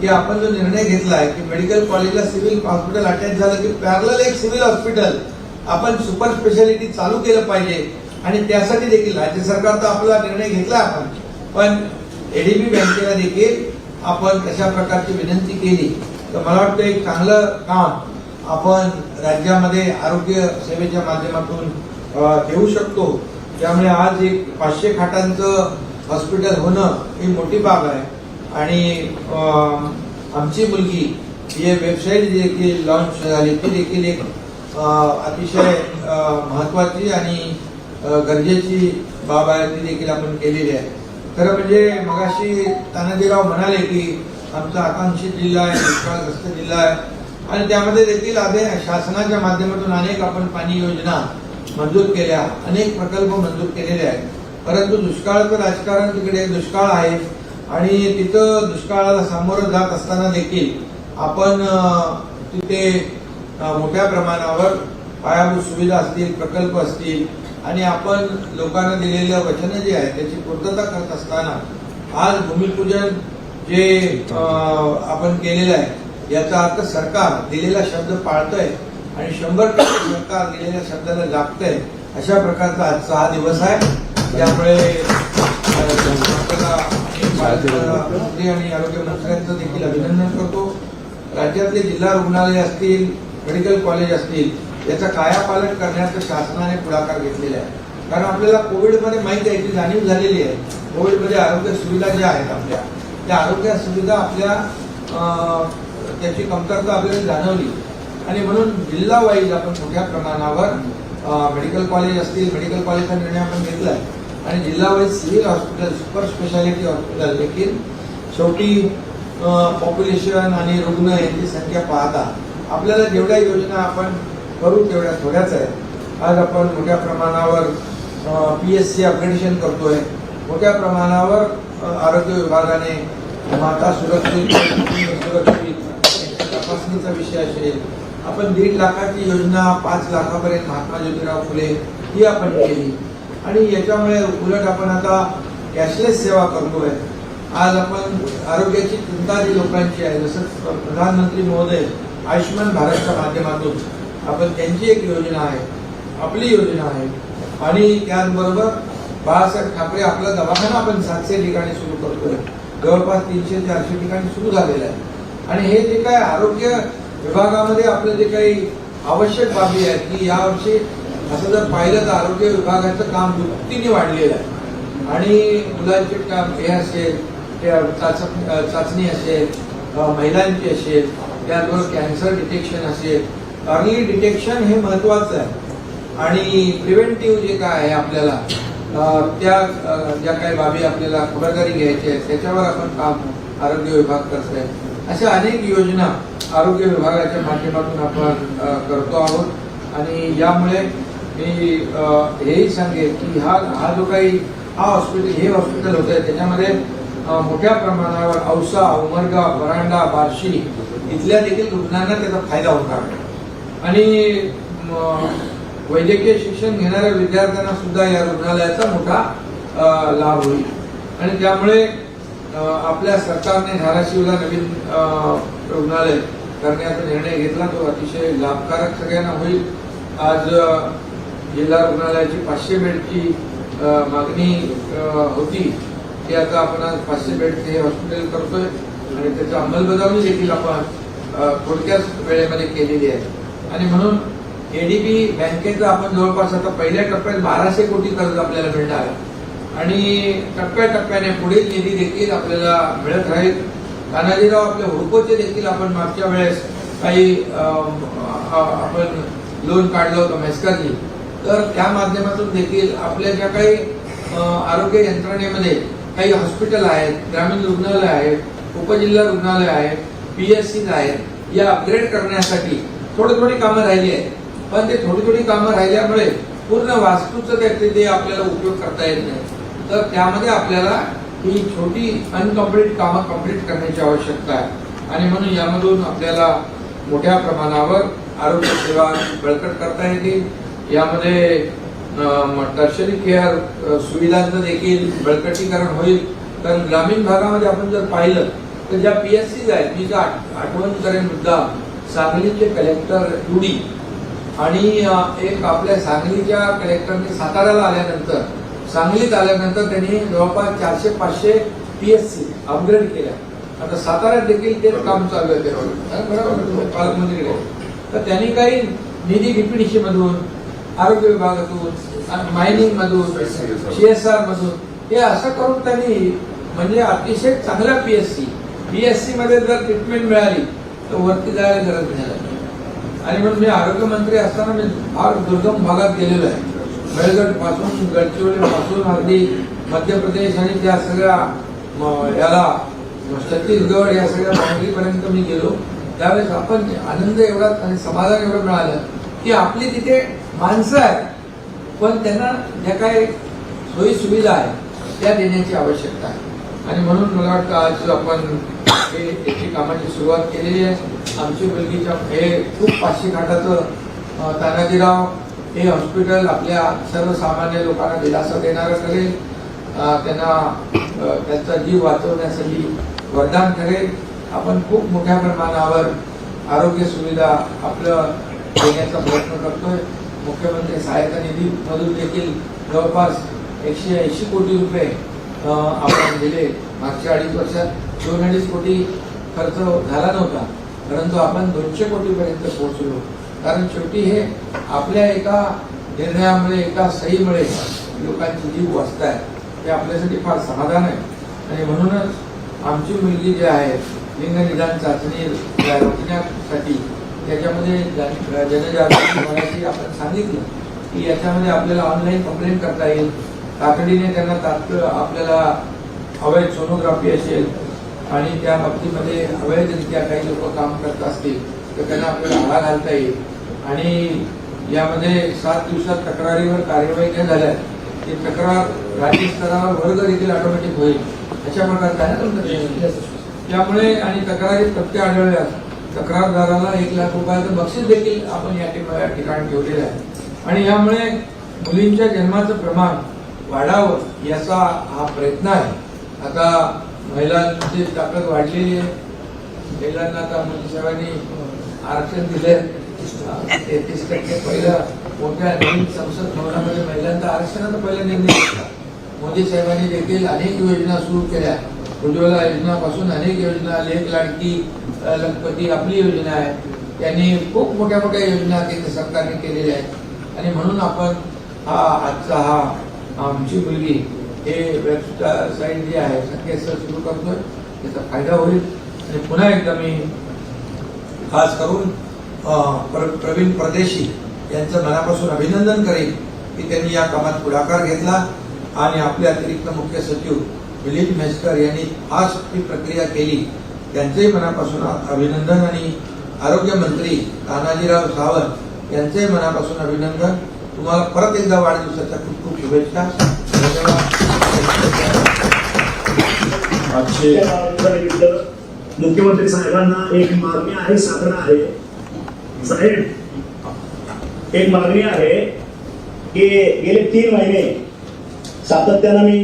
की आपण जो निर्णय घेतलाय की मेडिकल कॉलेजला सिव्हिल हॉस्पिटल अटॅच झालं की पॅरल एक सिव्हिल हॉस्पिटल आपण सुपर स्पेशालिटी चालू केलं पाहिजे. आणि त्यासाठी देखील राज्य सरकार तर आपला निर्णय घेतला आपण. पण एडीबी बँकेला देखील आपण तशा प्रकारची विनंती केली? तर मला वाटतं एक चांगलं काम आपण राज्यामध्ये आरोग्य सेवेच्या माध्यमातून घेऊ शकतो. त्यामुळे आज एक पाचशे खाटांचं हॉस्पिटल होणं ही मोठी बाब आहे. आणि आमची मुलगी ही वेबसाईट जी देखील लॉन्च झाली ती देखील एक अतिशय महत्त्वाची महत्वाची आणि गरजेची बाब आहे ती देखील आपण केलेली आहे. खरं म्हणजे मगाशी तानाजीराव म्हणाले की आमचा आकांक्षित जिल्हा आहे दुष्काळग्रस्त जिल्हा आहे आणि त्यामध्ये देखील आधी शासनाच्या माध्यमातून अनेक आपण पाणी योजना मंजूर केल्या अनेक प्रकल्प मंजूर केलेले आहेत. परंतु दुष्काळाचं राजकारण तिकडे दुष्काळ आहे. आणि तिथं दुष्काळाला सामोरं जात असताना देखील आपण तिथे मोठ्या प्रमाणावर पायाभूत सुविधा असतील प्रकल्प असतील आणि आपण लोकांना दिलेलं वचन जे आहे त्याची पूर्तता करत असताना आज भूमिपूजन जे आपण केलेलं आहे याचा अर्थ सरकार दिलेला शब्द पाळतंय आणि शंभर टक्के सरकार दिलेल्या शब्दाला जागतंय अशा प्रकारचा आजचा हा दिवस आहे. त्यामुळे मंत्री आणि आरोग्य मंत्र्यांचं देखील अभिनंदन करतो. राज्यातले जिल्हा रुग्णालय असतील मेडिकल कॉलेज असतील याचा कायापालट करण्याचं शासनाने पुढाकार घेतलेला आहे. कारण आपल्याला कोविडमध्ये माहिती आहे की जाणीव झालेली आहे. कोविडमध्ये आरोग्य सुविधा ज्या आहेत आपल्या त्या आरोग्य सुविधा आपल्या त्याची कमतरता आपल्याला जाणवली. आणि म्हणून जिल्हा वाईज आपण मोठ्या प्रमाणावर मेडिकल कॉलेज असतील मेडिकल कॉलेजचा निर्णय आपण घेतला आहे आणि जिल्हा wise civil hospital super speciality hospital देखील शेवटी पॉप्युलेशन आणि रुग्ण यांची संख्या पाहता. आपल्याला जेवढ्या योजना आपण करू तेवढ्या थोड्याच आहेत. आज आपण मोठ्या प्रमाणावर पी एस सी अपग्रेडेशन करतोय. मोठ्या प्रमाणावर आरोग्य विभागाने माता सुरक्षित सुरक्षित तपासणीचा विषय असेल आपण दीड लाखाची योजना पाच लाखापर्यंत महात्मा ज्योतिराव फुले ही आपण केली. आणि याच्यामुळे उलट आपण आता कॅशलेस सेवा करतोय. आज आपण आरोग्याची चिंता जी लोकांची आहे. जसं प्रधानमंत्री महोदय आयुष्यमान भारतच्या माध्यमातून आपण त्यांची एक योजना आहे आपली योजना आहे. आणि त्याचबरोबर बाळासाहेब ठाकरे आपला दवाखाना आपण सातशे ठिकाणी सुरू करतोय. जवळपास तीनशे चारशे ठिकाणी सुरू झालेलं आहे. आणि हे जे काय आरोग्य विभागामध्ये आपलं जे काही आवश्यक बाबी आहेत की यावर्षी असं जर पाहिलं तर आरोग्य विभागाचं काम दुपटीने वाढलेलं आहे. आणि मुलांचे काम हे असेल ते चाचणी चाचणी असेल महिलांची असेल त्याचबरोबर कॅन्सर डिटेक्शन असेल. अर्ली डिटेक्शन हे महत्वाचं आहे. आणि प्रिव्हेंटिव्ह जे काय आहे आपल्याला त्या ज्या काही बाबी आपल्याला खबरदारी घ्यायची आहे त्याच्यावर आपण काम आरोग्य विभाग करतोय अशा अनेक योजना आरोग्य विभागाच्या माध्यमातून आपण करतो आहोत. आणि यामुळे मी हेही सांगेन की हा हा जो काही हा हॉस्पिटल हे हॉस्पिटल होतं त्याच्यामध्ये मोठ्या प्रमाणावर औसा उमरगा वरांडा बार्शी इथल्या देखील रुग्णांना त्याचा फायदा होणार आणि वैद्यकीय शिक्षण घेणाऱ्या विद्यार्थ्यांना सुद्धा या रुग्णालयाचा मोठा लाभ होईल. आणि त्यामुळे आपल्या सरकारने धाराशिवला नवीन रुग्णालय करण्याचा निर्णय घेतला तो अतिशय लाभकारक सगळ्यांना होईल. आज जिल्हा रुग्णालयाची पाचशे बेडची मागणी होती. ती आता आपण आज पाचशे बेडचे हे हॉस्पिटल करतोय आणि त्याची अंमलबजावणी देखील आपण थोडक्याच वेळेमध्ये केलेली आहे. आणि म्हणून एडीबी बँकेचं आपण जवळपास आता पहिल्या टप्प्यात बाराशे कोटी कर्ज आपल्याला मिळणार आहे. आणि टप्प्याटप्प्याने पुढील निधी देखील आपल्याला मिळत राहील. तानाजीराव आपल्या हुडकोचे देखील आपण मागच्या वेळेस काही आपण लोन काढलं होतं मेस्काजी तर त्या माध्यमातून देखील आपल्या ज्या काही आरोग्य यंत्रणेमध्ये काही हॉस्पिटल आहेत ग्रामीण रुग्णालय आहेत उपजिल्हा रुग्णालय आहेत पी एस सीज आहेत या अपग्रेड करण्यासाठी थोडी थोडी कामं राहिली आहेत. पण ते थोडी थोडी कामं राहिल्यामुळे पूर्ण वास्तूचं ते ते आपल्याला उपयोग करता येत नाही. तर त्यामध्ये आपल्याला ही छोटी अनकम्प्लीट कामं कंप्लीट करण्याची आवश्यकता आहे. आणि म्हणून यामधून आपल्याला मोठ्या प्रमाणावर आरोग्य सेवा बळकट करता येतील. यामध्ये टर्शरी केअर सुविधांचं देखील बळकटीकरण होईल. कारण ग्रामीण भागामध्ये आपण जर पाहिलं तर ज्या पी एस सीज आहेत मी जर आठ- आठवण करेन मुद्दा सांगलीचे कलेक्टर युडी आणि एक आपल्या सांगलीच्या कलेक्टरने साताऱ्याला आल्यानंतर सांगलीत आल्यानंतर त्यांनी जवळपास चारशे पाचशे पी एस सी अपग्रेड केल्या. आता साताऱ्यात देखील तेच काम चालू आहे. पालकमंत्रीकडे. तर त्यांनी काही निधी डीपीडीसी मधून आरोग्य विभागातून मायनिंग मधून आर मधून हे असं करून त्यांनी म्हणजे अतिशय चांगला पीएससी पीएससी मध्ये जर ट्रीटमेंट मिळाली तर वरती जायला गरज नाही. आणि म्हणून मी आरोग्यमंत्री असताना मी फार दुर्गम भागात गेलेलो आहे. मेळगडपासून गडचिरोली पासून अगदी मध्य प्रदेश आणि त्या सगळ्या याला छत्तीसगड या सगळ्या बाउंड्रीपर्यंत मी गेलो. त्यावेळेस आपण आनंद एवढा आणि समाधान एवढं मिळालं की आपली तिथे माणसं आहेत. पण त्यांना ज्या काही सोयी सुविधा आहेत त्या देण्याची आवश्यकता आहे. आणि म्हणून मला वाटतं आज आपण हे याची कामाची सुरुवात केलेली आहे. आमची मुलगीच्या हे खूप पाचशे खाटाचं तानाजीराव हे हॉस्पिटल आपल्या सर्वसामान्य लोकांना दिलासा देणारं ठरेल त्यांना त्यांचा जीव वाचवण्यासाठी वरदान ठरेल आपण खूप मोठ्या प्रमाणावर आरोग्य सुविधा आपलं देण्याचा प्रयत्न करतोय. मुख्यमंत्री सहायता निधी मधून देखील जवळपास एकशे ऐंशी कोटी रुपये आपण दिले. मागच्या अडीच वर्षात दोन अडीच कोटी खर्च झाला नव्हता परंतु आपण दोनशे कोटीपर्यंत पोहोचलो. कारण शेवटी हे आपल्या एका निर्णयामुळे एका सहीमुळे लोकांची जीव वाचत आहे हे आपल्यासाठी फार समाधान आहे. आणि म्हणूनच आमची मुलगी जी आहे लिंग निदान चाचणी रोखण्यासाठी त्याच्यामध्ये जन- जनजागृती होण्याची आपण सांगितलं की याच्यामध्ये आपल्याला ऑनलाईन कंप्लेंट करता येईल. तातडीने त्यांना तात्काळ आपल्याला अवैध सोनोग्राफी असेल आणि त्या बाबतीमध्ये अवैधरित्या काही लोक काम करत असतील तर त्यांना आपल्याला आळा घालता येईल. आणि यामध्ये सात दिवसात तक्रारीवर कार्यवाही नाही झाल्या ती तक्रार राज्य स्तरावर वर्ग देखील ऑटोमॅटिक होईल. अशा प्रकारचं आहे ना तुमचं? त्यामुळे आणि तक्रारी तथ्य आढळल्यास तक्रारदाराला एक लाख रुपयाचं बक्षीस देखील आपण या ठिकाणी या ठिकाणी ठेवलेलं आहे. आणि यामुळे मुलींच्या जन्माचं प्रमाण वाढावं याचा हा प्रयत्न आहे. आता महिलांची ताकद वाढलेली आहे महिलांना आता मोदी साहेबांनी आरक्षण दिले तेहतीस टक्के पहिलं मोठ्या नवीन संसद भवनामध्ये महिलांचा आरक्षणाचा पहिला निर्णय घेतला. मोदी साहेबांनी देखील अनेक योजना सुरू केल्या. उज्ज्वला योजनापासून अनेक योजना लेख लाडकी लखपती आपली योजना आहे. त्यांनी खूप मोठ्या मोठ्या योजना केंद्र सरकारने केलेल्या आहेत. आणि म्हणून आपण हा आजचा हा आमची मुलगी हे वेबसाईट जे आहे संकेतस्थळ सुरू करतोय. त्याचा फायदा होईल. आणि पुन्हा एकदा मी खास करून प्रवीण परदेशी यांचं मनापासून अभिनंदन करेन की त्यांनी या कामात पुढाकार घेतला. आणि आपले अतिरिक्त मुख्य सचिव दिलीप म्हैसकर यांनी फास्ट ही प्रक्रिया केली. त्यांचेही मनापासून अभिनंदन आणि आरोग्यमंत्री तानाजीराव सावंत यांचेही मनापासून अभिनंदन. तुम्हाला परत एकदा वाढदिवसाच्या खूप खूप शुभेच्छा. धन्यवाद. मुख्यमंत्री साहेबांना एक मागणी आहे साधना आहे. साहेब एक मागणी आहे की गेले तीन महिने सातत्यानं मी